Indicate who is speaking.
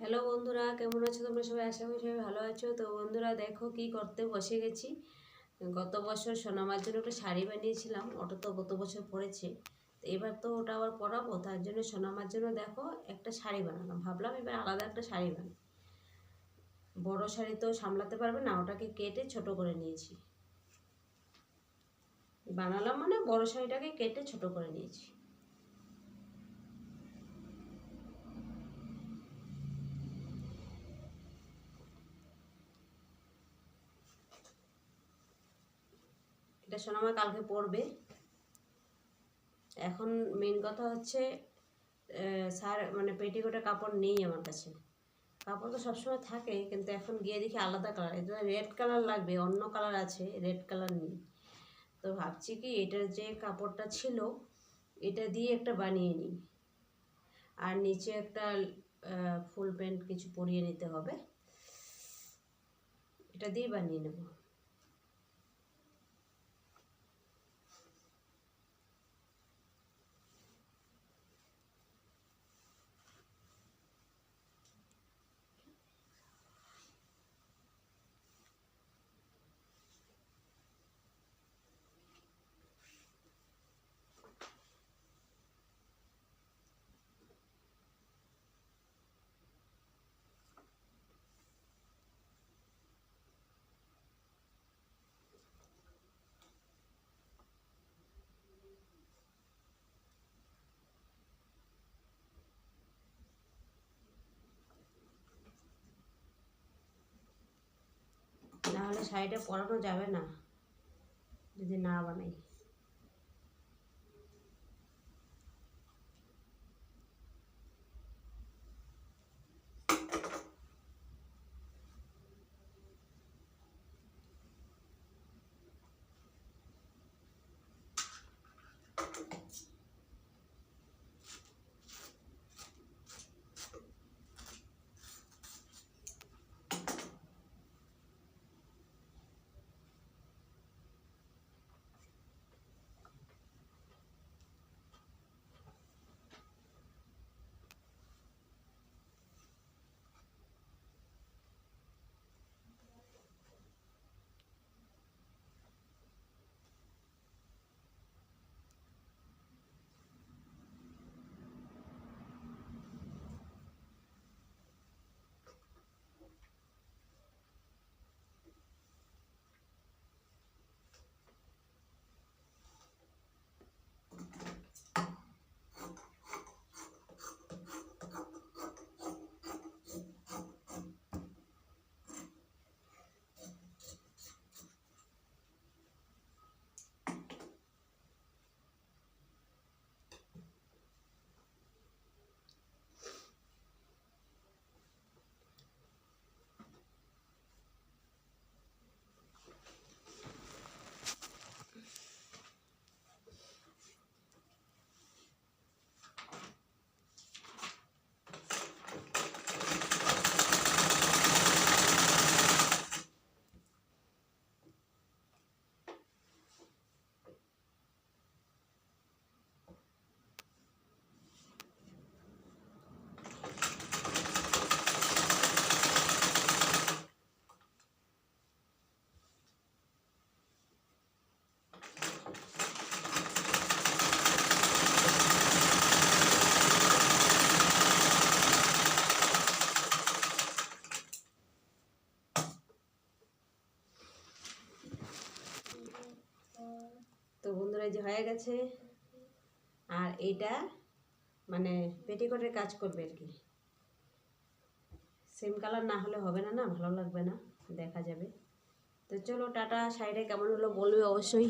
Speaker 1: Hello বন্ধুরা, কেমন আছো তোমরা সবাই? আশা করি সবাই ভালো আছো। তো বন্ধুরা, দেখো কি করতে বসে গেছি। গত বছর সোনামার জন্য একটা শাড়ি বানিয়েছিলাম, ওটা তো গত বছর পরেছে। তো এবার তো ওটা আবার পরাবো, তার জন্য সোনামার জন্য দেখো একটা শাড়ি বানালাম। ভাবলাম এবার আলাদা একটা শাড়ি বানাই। বড় শাড়ি তো সামলাতে পারবে না, ওটাকে কেটে ছোট করে নিয়েছি। বানালাম মানে বড় শাড়িটাকে কেটে ছোট করে নিয়েছি। এটা সোনামা কালকে পড়বে। এখন মেন কথা হচ্ছে স্যার মানে পেটিকোটের কাপড় নেই আমার কাছে। কাপড় তো সবসময় থাকে, কিন্তু এখন গিয়ে দেখি আলাদা কালার এটা রেড কালার লাগবে, অন্য কালার আছে রেড কালার নেই। তো ভাবছি কি এটার যে কাপড়টা ছিল, এটা দিয়ে একটা বানিয়ে নিই। আর নিচে একটা ফুল প্যান্ট কিছু পরিয়ে নিতে হবে। এটা দিয়ে বানিয়ে নেব না হলে শাড়িটা পরানো যাবে না যদি না বানাই। তো বন্ধুরা এই যে হয়ে গেছে। আর এটা মানে পেটিকোটের কাজ করবে আর কি। সেম কালার না হলে হবে না না? ভালো লাগবে না? দেখা যাবে। তো চলো টাটা সাইডে কেমন হলো বলবে অবশ্যই।